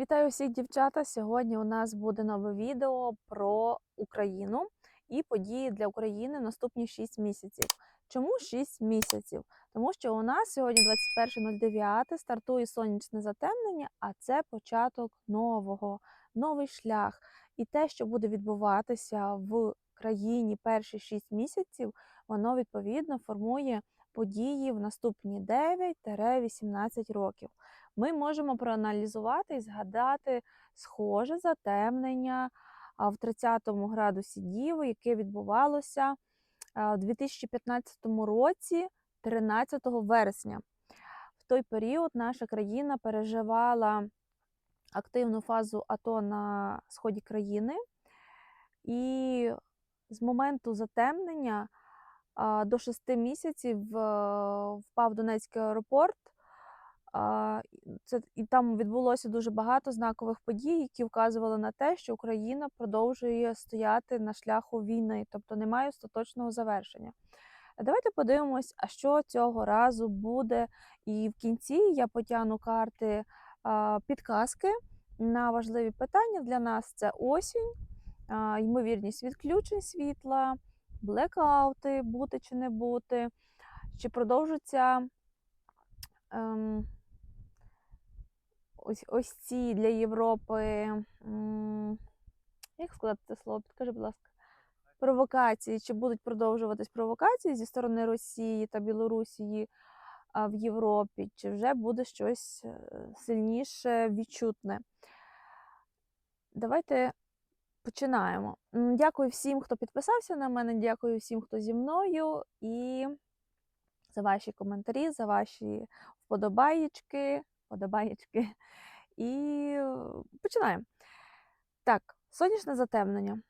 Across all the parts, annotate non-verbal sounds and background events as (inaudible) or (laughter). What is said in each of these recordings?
Вітаю всіх дівчата! Сьогодні у нас буде нове відео про Україну і події для України наступні 6 місяців. Чому 6 місяців? Тому що у нас сьогодні 21.09 стартує сонячне затемнення, а це початок нового, новий шлях. І те, що буде відбуватися в країні перші 6 місяців, воно відповідно формує події в наступні 9-18 років ми можемо проаналізувати і згадати схоже затемнення в 30 градусі Діви, яке відбувалося в 2015 році, 13 вересня. В той період наша країна переживала активну фазу АТО на сході країни, і з моменту затемнення до 6 місяців е, впав Донецький аеропорт. Це і там відбулося дуже багато знакових подій, які вказували на те, що Україна продовжує стояти на шляху війни, тобто немає остаточного завершення. Давайте подивимось, а що цього разу буде. І в кінці я потягну карти підказки на важливі питання для нас: це осінь, ймовірність відключень світла, блекаути, бути чи не бути, чи продовжуться. Ем, ось ось ці для Європи. м, Як сказати це слово? Підкажи, будь ласка. Провокації, чи будуть продовжуватись провокації зі сторони Росії та Білорусії в Європі, чи вже буде щось е, сильніше відчутне? Давайте починаємо. Дякую всім, хто підписався на мене, дякую всім, хто зі мною, і за ваші коментарі, за ваші вподобаєчки, вподобаєчки. І е, починаємо. Так, сонячне затемнення.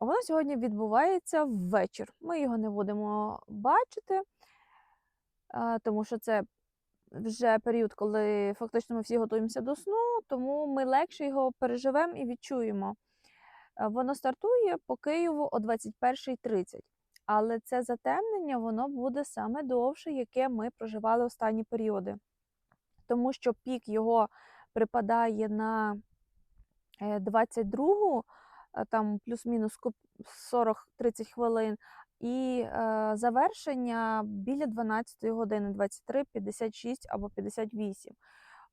Воно сьогодні відбувається ввечір. Ми його не будемо бачити, тому що це вже період, коли фактично ми всі готуємося до сну, тому ми легше його переживемо і відчуємо. Е, Воно стартує по Києву о 21.30. Але це затемнення воно буде саме довше, яке ми проживали останні періоди. Тому що пік його припадає на 22, там плюс-мінус 40-30 хвилин, і е, завершення біля 12 години, 23, 56 або 58.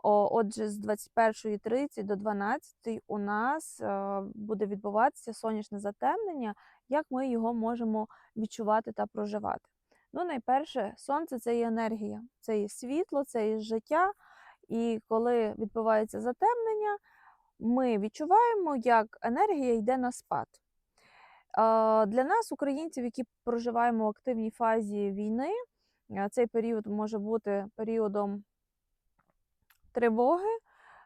Отже, з 21.30 до 12 у нас е, буде відбуватися сонячне затемнення, як ми його можемо відчувати та проживати. Ну, найперше, сонце це є енергія, це є світло, це є життя. І коли відбувається затемнення, ми відчуваємо, як енергія йде на спад. Е, Для нас, українців, які проживаємо в активній фазі війни, е, цей період може бути періодом тривоги,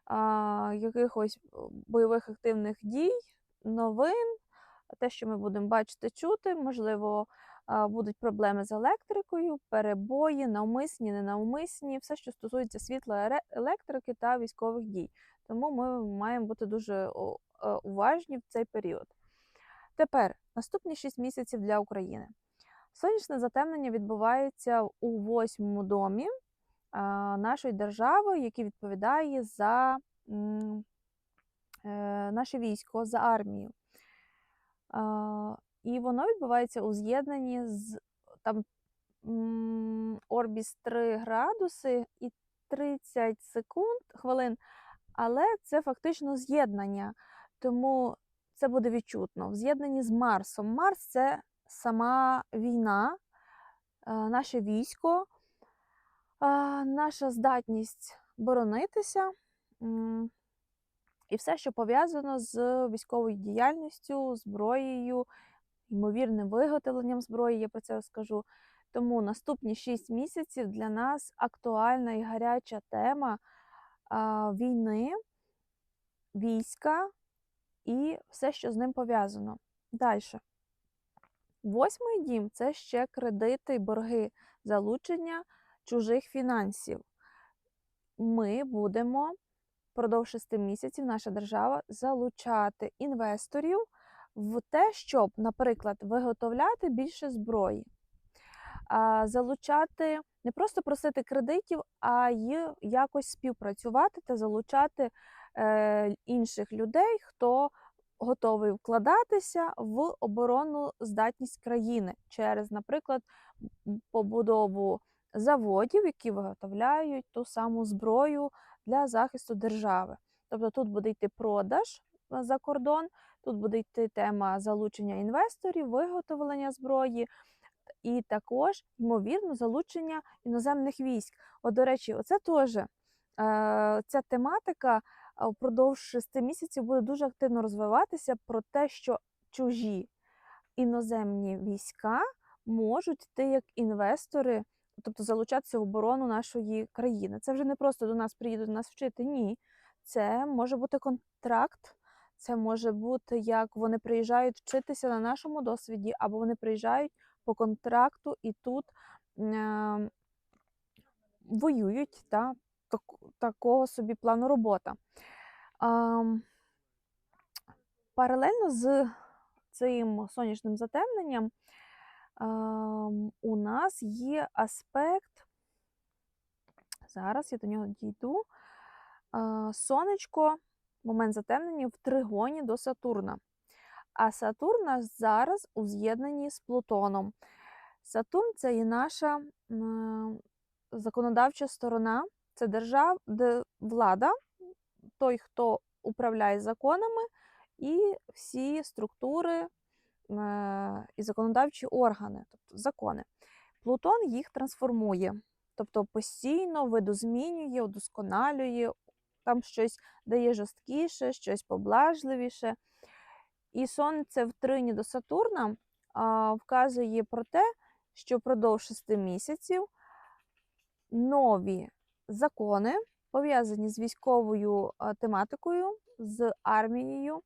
а, якихось бойових активних дій, новин, те, що ми будемо бачити, чути, можливо, а, будуть проблеми з електрикою, перебої, навмисні, ненавмисні, все, що стосується світла, електрики та військових дій. Тому ми маємо бути дуже е, уважні в цей період. Тепер наступні 6 місяців для України. Сонячне затемнення відбувається у восьмому домі нашої держави, який відповідає за е, наше військо, за армію. І воно відбувається у з'єднанні з там орбіс 3 градуси і 30 секунд хвилин, але це фактично з'єднання, тому це буде відчутно. В з'єднанні з Марсом. Марс це сама війна, е, наше військо, наша здатність боронитися. І все, що пов'язано з військовою діяльністю, зброєю, ймовірним виготовленням зброї, я про це розкажу. Тому наступні 6 місяців для нас актуальна і гаряча тема війни, війська і все, що з ним пов'язано. Далі. Восьмий дім це ще кредити борги, залучення чужих фінансів. Ми будемо впродовж 6 місяців, наша держава, залучати інвесторів в те, щоб, наприклад, виготовляти більше зброї, залучати не просто просити кредитів, а й якось співпрацювати та залучати е, інших людей, хто готовий вкладатися в оборонну здатність країни через, наприклад, побудову заводів, які виготовляють ту саму зброю для захисту держави. Тобто тут буде йти продаж е, за кордон, тут буде йти тема залучення інвесторів, виготовлення зброї. І також, ймовірно, залучення іноземних військ. От, до речі, оце теж е, ця тематика впродовж шести місяців буде дуже активно розвиватися про те, що чужі іноземні війська можуть йти як інвестори, тобто залучатися в оборону нашої країни. Це вже не просто до нас приїдуть нас вчити. Ні, це може бути контракт. Це може бути як вони приїжджають вчитися на нашому досвіді, або вони приїжджають по контракту і тут е, воюють та, так, такого собі плану робота. Ам, паралельно з цим сонячним затемненням у нас є аспект. Зараз я до нього дійду. Сонечко, момент затемнення в тригоні до Сатурна. А Сатурн нас зараз у з'єднанні з Плутоном. Сатурн це і наша законодавча сторона, це держав, де влада, той, хто управляє законами, і всі структури і законодавчі органи, тобто закони. Плутон їх трансформує, тобто постійно видозмінює, удосконалює, там щось дає жорсткіше, щось поблажливіше. І сонце в трині до Сатурна а, вказує про те, що впродовж шести місяців нові закони, пов'язані з військовою а, тематикою, з армією,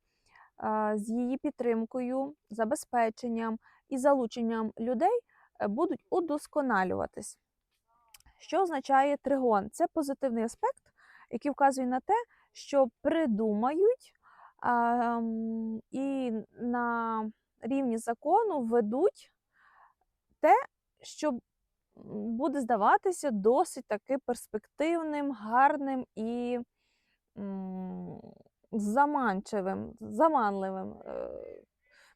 з її підтримкою, забезпеченням і залученням людей е, будуть удосконалюватись. Що означає тригон? Це позитивний аспект, який вказує на те, що придумають і на рівні закону ведуть те, що буде здаватися досить таки перспективним, гарним і заманчивим, заманливим. Е,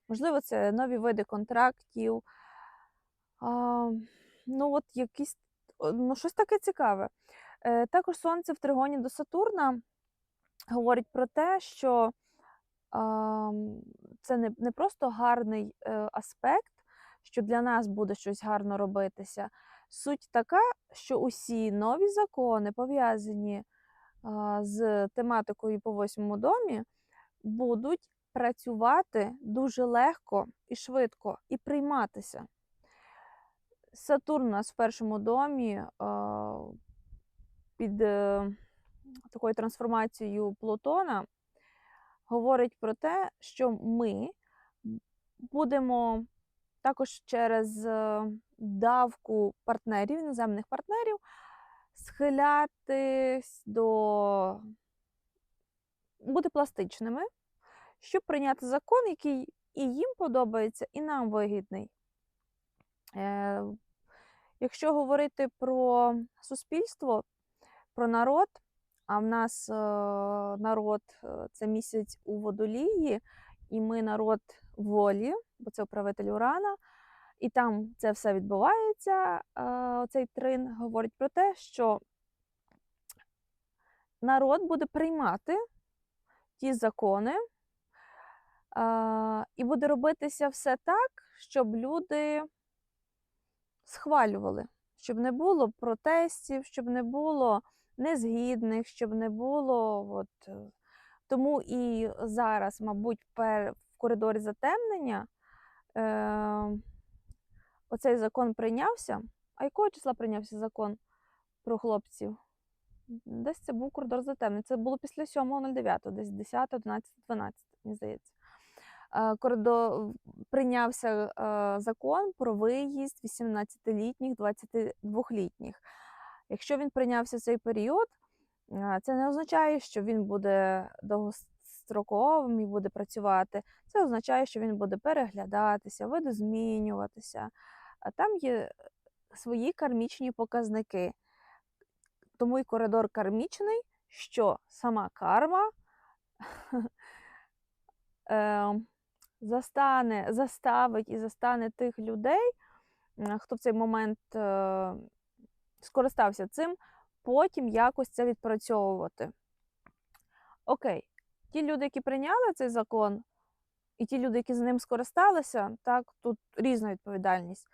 Можливо, це нові види контрактів. Ну, от якісь, ну, щось таке цікаве. Е, Також Сонце в тригоні до Сатурна говорить про те, що це не, просто гарний е, аспект, що для нас буде щось гарно робитися. Суть така, що усі нові закони, пов'язані з тематикою по восьмому домі, будуть працювати дуже легко і швидко і прийматися. Сатурн у нас в першому домі під е, такою трансформацією Плутона говорить про те, що ми будемо також через е, давку партнерів, іноземних партнерів, схилятись до бути пластичними, щоб прийняти закон, який і їм подобається, і нам вигідний. Е, Якщо говорити про суспільство, про народ, а в нас е, народ е, це місяць у водолії, і ми народ волі, бо це управитель Урана, і там це все відбувається. Цей трин говорить про те, що народ буде приймати ті закони, і буде робитися все так, щоб люди схвалювали, щоб не було протестів, щоб не було незгідних, щоб не було. От, е, тому і зараз, мабуть, в коридорі затемнення е, оцей закон прийнявся. А якого числа прийнявся закон про хлопців? Десь це був коридор затемнення. Це було після 7.09, десь 10, 11, 12, мені здається. Коридор прийнявся закон про виїзд 18-літніх, 22-літніх. Якщо він прийнявся в цей період, це не означає, що він буде довгостроковим і буде працювати. Це означає, що він буде переглядатися, видозмінюватися. А там є свої кармічні показники. Тому і коридор кармічний, що сама карма (laughs) е, застане, заставить і застане тих людей, хто в цей момент е, скористався цим, потім якось це відпрацьовувати. Окей, ті люди, які прийняли цей закон, і ті люди, які з ним скористалися, так, тут різна відповідальність.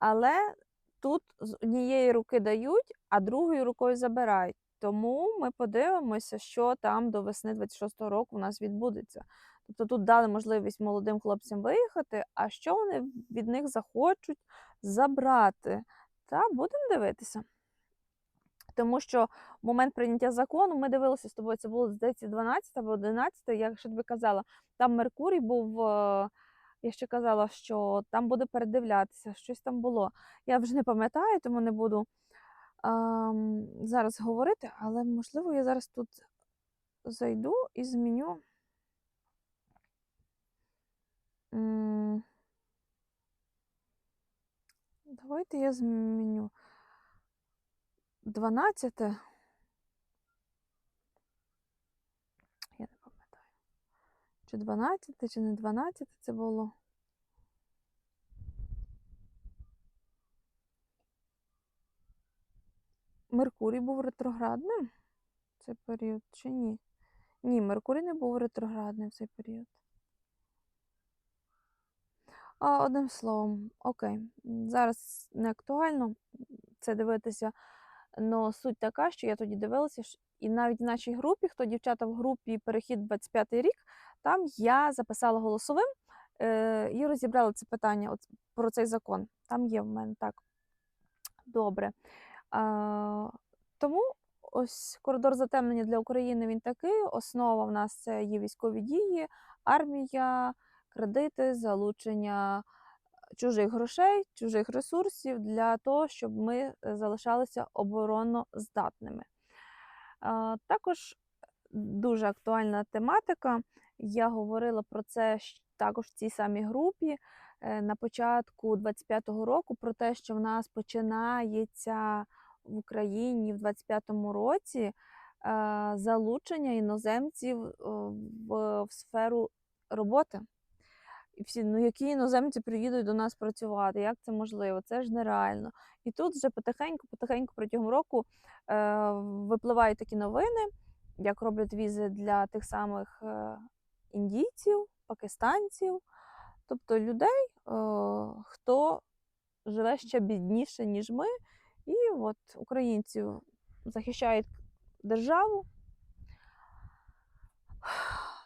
Але тут з однієї руки дають, а другою рукою забирають. Тому ми подивимося, що там до весни 26-го року у нас відбудеться. Тобто тут дали можливість молодим хлопцям виїхати, а що вони від них захочуть забрати. Та будемо дивитися. Тому що в момент прийняття закону ми дивилися з тобою, це було здається 12 або 11, я ще тобі казала, там Меркурій був. Я ще казала, що там буде передивлятися, щось там було. Я вже не пам'ятаю, тому не буду ем, зараз говорити, але можливо я зараз тут зайду і зміню. Давайте я зміню 12. Я не пам'ятаю. Чи 12, чи не 12 це було. Меркурій був ретроградним в цей період, чи ні? Ні, Меркурій не був ретроградним в цей період. А, одним словом, окей. Зараз не актуально це дивитися. Но суть така, що я тоді дивилася, і навіть в нашій групі, хто дівчата в групі Перехід 25 рік, там я записала голосовим е, і розібрала це питання от, про цей закон. Там є в мене так. Добре. А, тому ось коридор затемнення для України він такий. Основа в нас це є військові дії, армія, кредити, залучення чужих грошей, чужих ресурсів для того, щоб ми е, залишалися обороноздатними. А, Також дуже актуальна тематика. Я говорила про це також в цій самій групі е, на початку 25-го року, про те, що в нас починається в Україні в 25-му році е, залучення іноземців е, в, сферу роботи. І всі, ну які іноземці приїдуть до нас працювати, як це можливо? Це ж нереально. І тут вже потихеньку, потихеньку протягом року е, випливають такі новини, як роблять візи для тих самих е, індійців, пакистанців, тобто людей, е, хто живе ще бідніше, ніж ми. І от українців захищають державу,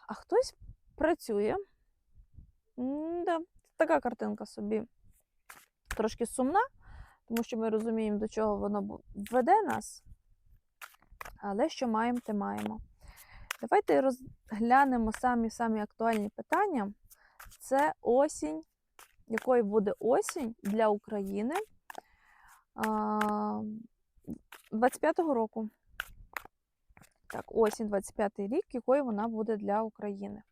а хтось працює. М-да, така картинка собі трошки сумна, тому що ми розуміємо, до чого воно веде нас. Але що маємо, те маємо. Давайте розглянемо самі-самі актуальні питання. Це осінь, якою буде осінь для України а, 25-го року. Так, осінь 25-й рік, якою вона буде для України.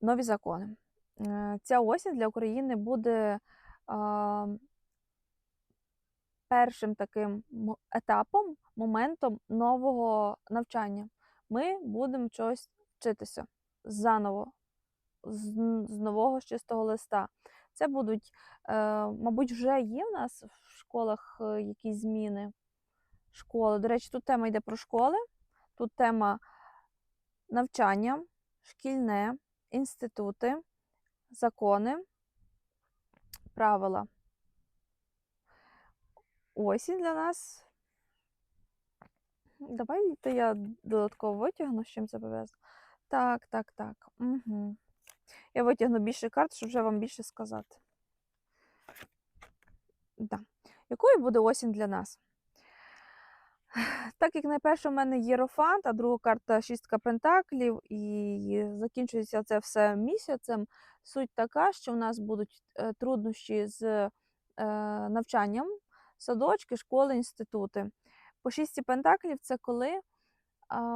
Нові закони. Е, Ця осінь для України буде першим таким етапом, моментом нового навчання. Ми будемо чогось вчитися заново, з, з нового з чистого листа. Це будуть, е, мабуть, вже є в нас в школах е, якісь зміни школи. До речі, тут тема йде про школи, тут тема навчання, шкільне, інститути, закони, правила. Осінь для нас. Давайте я додатково витягну, з чим це пов'язано. Так, так, так. Угу. Я витягну більше карт, щоб вже вам більше сказати. Да. Якою буде осінь для нас? Так як найперше в мене Єрофант, а друга карта шістка пентаклів, і закінчується це все місяцем. Суть така, що в нас будуть е, труднощі з е, навчанням, садочки, школи, інститути. По шісті пентаклів це коли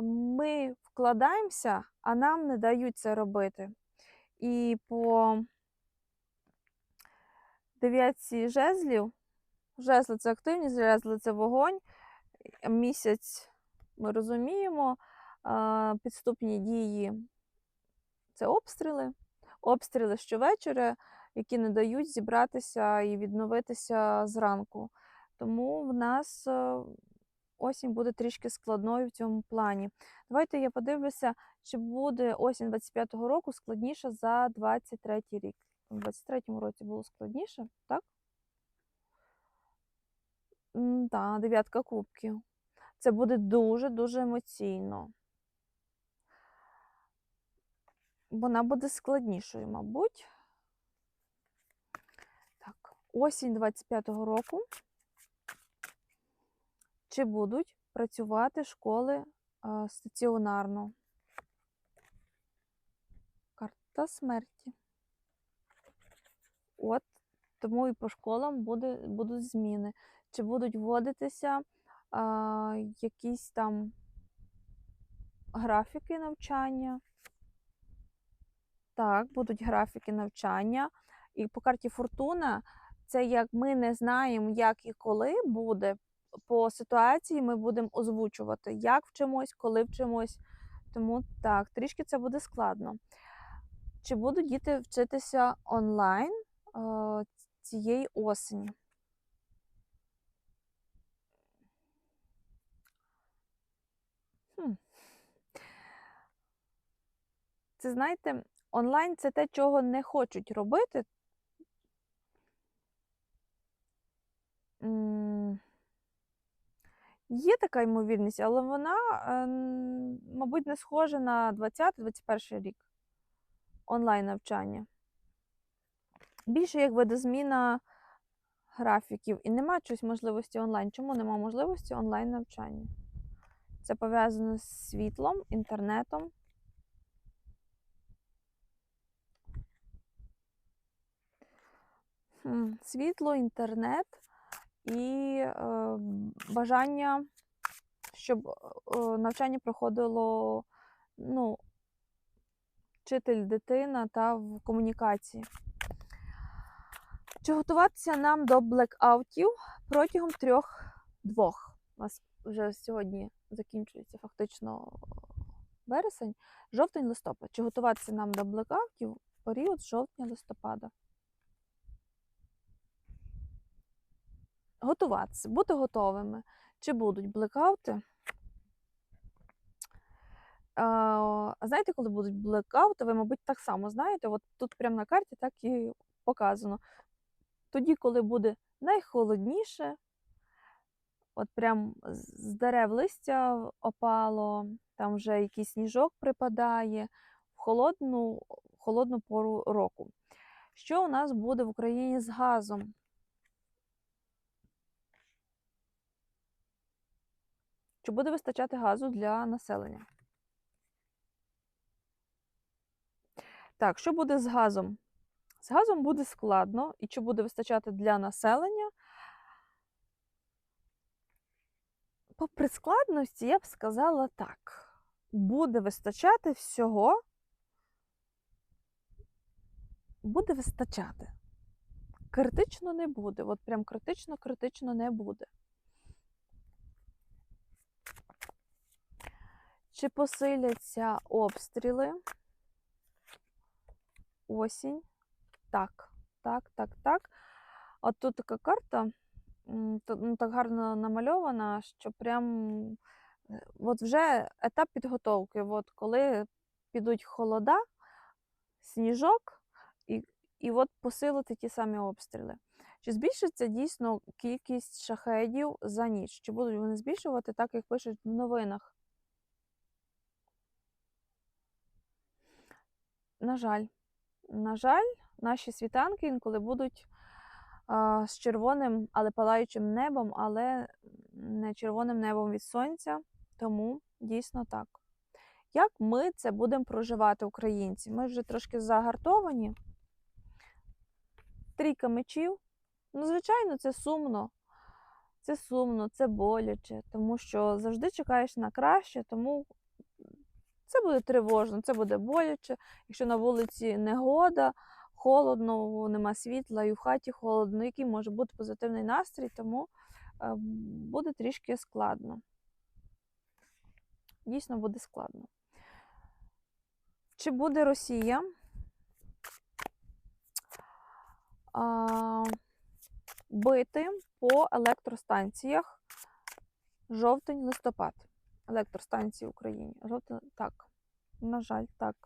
ми вкладаємося, а нам не дають це робити. І по дев'ятці жезлів, жезли це активність, жезли це вогонь. Місяць ми розуміємо, підступні дії це обстріли. Обстріли щовечора, які не дають зібратися і відновитися зранку. Тому в нас е, осінь буде трішки складною в цьому плані. Давайте я подивлюся, чи буде осінь 25-го року складніша за 23-й рік. У 23-му році було складніше, так? Так, дев'ятка кубків. Це буде дуже-дуже емоційно. Вона буде складнішою, мабуть. Так, осінь 25-го року. Чи будуть працювати школи стаціонарно? Карта смерті. От, тому і по школам буде, будуть зміни. Чи будуть вводитися а, якісь там графіки навчання? Так, будуть графіки навчання. І по карті Фортуна, це як ми не знаємо, як і коли буде. По ситуації ми будемо озвучувати, як вчимось, коли вчимось. Тому так, трішки це буде складно. Чи будуть діти вчитися онлайн е, цієї осені? Це знаєте, онлайн це те, чого не хочуть робити. Є така ймовірність, але вона, ем, мабуть, не схожа на 20-21 рік онлайн навчання. Більше як видозміна графіків. І нема чогось можливості онлайн. Чому нема можливості онлайн навчання? Це пов'язано з світлом, інтернетом. Світло, інтернет і е, бажання, щоб е, навчання проходило ну, вчитель, дитина та в комунікації. Чи готуватися нам до блекаутів протягом трьох-двох? У нас вже сьогодні закінчується фактично вересень, жовтень-листопад. Чи готуватися нам до блекаутів в період жовтня-листопада? Готуватися, бути готовими. Чи будуть блекаути? Знаєте, коли будуть блекаути, ви, мабуть, так само знаєте, от тут прямо на карті так і показано. Тоді, коли буде найхолодніше, от прям з дерев листя опало, там вже якийсь сніжок припадає в холодну, холодну пору року. Що у нас буде в Україні з газом? Чи буде вистачати газу для населення? Так, що буде з газом? З газом буде складно, і чи буде вистачати для населення? Попри складності, я б сказала так: буде вистачати всього, буде вистачати. Критично не буде. От прям критично-критично не буде. Чи посиляться обстріли? Осінь. Так, так, так, так. От тут така карта ну, так гарно намальована, що прям е, от вже етап підготовки. От коли підуть холода, сніжок, і і от посилити ті самі обстріли. Чи збільшиться дійсно кількість шахедів за ніч? Чи будуть вони збільшувати, так як пишуть в новинах? На жаль, на жаль, наші світанки інколи будуть а, з червоним, але палаючим небом, але не червоним небом від сонця. Тому дійсно так. Як ми це будемо проживати, українці? Ми вже трошки загартовані. Трійка мечів. Ну, звичайно, це сумно. Це сумно, це боляче, тому що завжди чекаєш на краще, тому це буде тривожно, це буде боляче. Якщо на вулиці негода, холодно, нема світла і в хаті холодно, який може бути позитивний настрій, тому е, буде трішки складно. дійсно буде складно. Чи буде Росія а, бити по електростанціях жовтень-листопад? Електростанції в Україні. Жовтень, так. На жаль, так.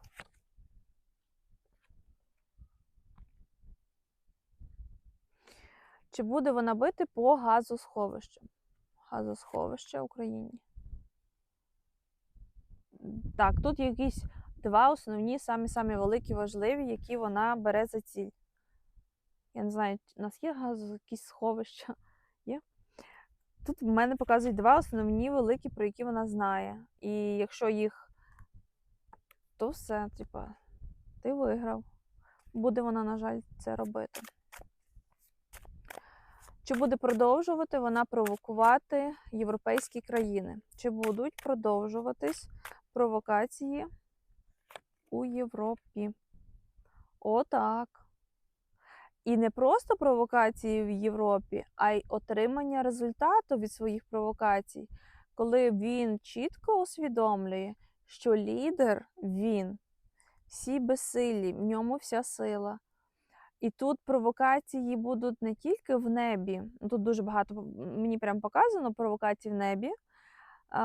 Чи буде вона бити по газосховищам? Газосховище в Україні. Так, тут якісь два основні, самі-самі великі, важливі, які вона бере за ціль. Я не знаю, у нас є газо, якісь сховища? Є? Тут в мене показують два основні великі, про які вона знає. І якщо їх, то все, типа, ти виграв. Буде вона, на жаль, це робити. Чи буде продовжувати вона провокувати європейські країни? Чи будуть продовжуватись провокації у Європі? Отак. І не просто провокації в Європі, а й отримання результату від своїх провокацій, коли він чітко усвідомлює, що лідер він, всі безсилі, в ньому вся сила. І тут провокації будуть не тільки в небі, тут дуже багато мені прям показано провокацій в небі а,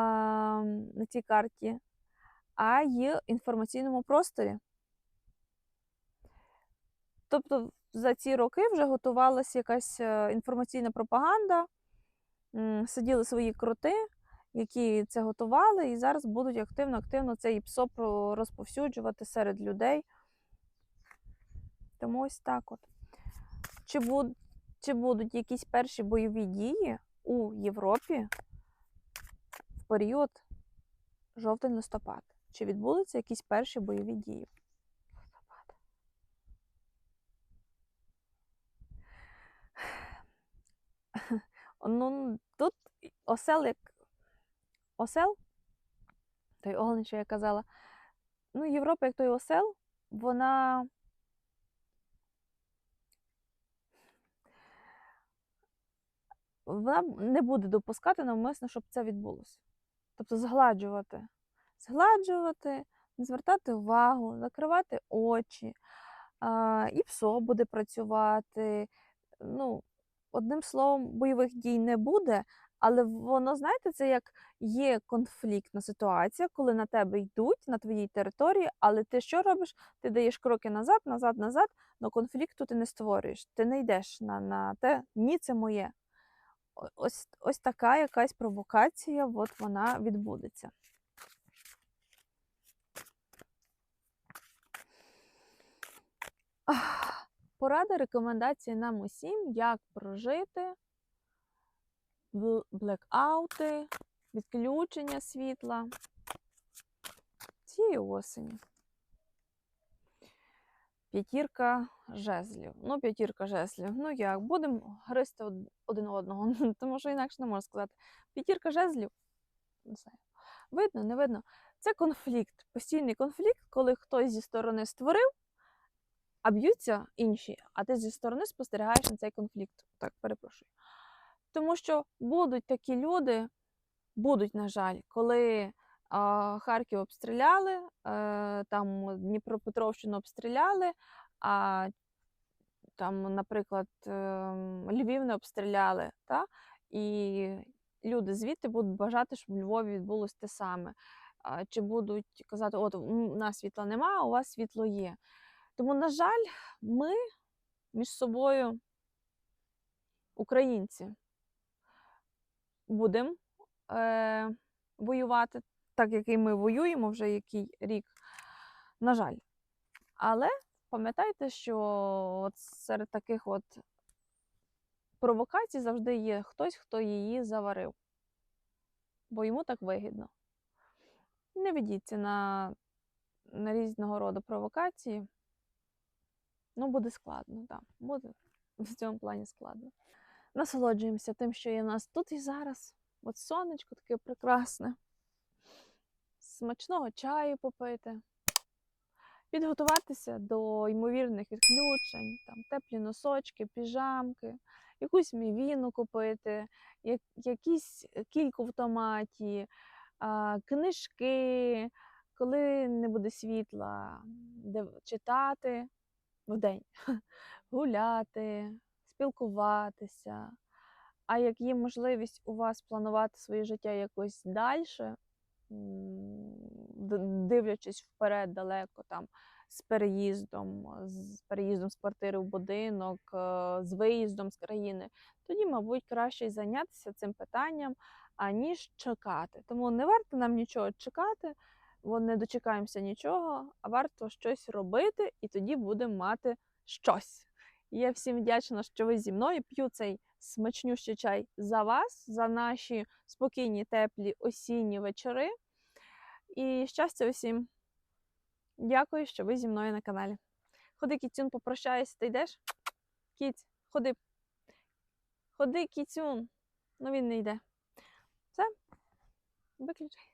на цій карті, а й в інформаційному просторі. Тобто за ці роки вже готувалася якась е, інформаційна пропаганда, сиділи свої кроти, які це готували, і зараз будуть активно-активно це ІПСО про- розповсюджувати серед людей. Тому ось так от. Чи, буд, чи будуть якісь перші бойові дії у Європі в період жовтень-листопад? Чи відбудуться якісь перші бойові дії? Ну, тут осел як осел, той оголен, що я казала. Ну, Європа, як той осел, вона вона не буде допускати навмисно, щоб це відбулося. Тобто згладжувати. Згладжувати, не звертати увагу, закривати очі, а, і ПСО буде працювати. Ну, одним словом, бойових дій не буде, але воно, знаєте, це як є конфліктна ситуація, коли на тебе йдуть на твоїй території, але ти що робиш? Ти даєш кроки назад, назад, назад, але конфлікту ти не створюєш. Ти не йдеш на, на те, ні, це моє. Ось, ось така якась провокація, от вона відбудеться. Ах, Порада рекомендації нам усім, як прожити блекаути, відключення світла цієї осені. П'ятірка жезлів. Ну, п'ятірка жезлів. Ну як, будемо гристи один одного, (laughs) тому що інакше не можу сказати. П'ятірка жезлів. Не знаю. Видно, не видно. Це конфлікт, постійний конфлікт, коли хтось зі сторони створив, а б'ються інші, а ти зі сторони спостерігаєш на цей конфлікт. Так, перепрошую. Тому що будуть такі люди, будуть, на жаль, коли а, Харків обстріляли, е, там Дніпропетровщину обстріляли, а там, наприклад, ем, Львів не обстріляли. Та? І люди звідти будуть бажати, щоб у Львові відбулося те саме. А, Чи будуть казати, от у нас світла нема, а у вас світло є. Тому, на жаль, ми між собою, українці, будемо е, воювати, так як і ми воюємо вже який рік. На жаль. Але пам'ятайте, що от серед таких от провокацій завжди є хтось, хто її заварив, бо йому так вигідно. Не ведіться на, на різного роду провокації. Ну, буде складно, так. Буде в цьому плані складно. Насолоджуємося тим, що є в нас тут і зараз. От сонечко таке прекрасне. Смачного чаю попити, підготуватися до ймовірних відключень, там теплі носочки, піжамки, якусь мівіну купити, як, якісь кільку в томаті, а, книжки, коли не буде світла, де читати вдень, (laughs) гуляти, спілкуватися. А як є можливість у вас планувати своє життя якось далі, дивлячись вперед далеко там з переїздом, з переїздом з квартири в будинок, е, з виїздом з країни, тоді, мабуть, краще зайнятися цим питанням, аніж чекати. Тому не варто нам нічого чекати, бо не дочекаємося нічого, а варто щось робити, і тоді будемо мати щось. Я всім вдячна, що ви зі мною п'ю цей смачнющий чай за вас, за наші спокійні, теплі осінні вечори. І щастя усім! Дякую, що ви зі мною на каналі. Ходи, кіцюн, попрощайся, ти йдеш? Кіць, ходи. Ходи, кіцюн. Ну він не йде. Все, виключай.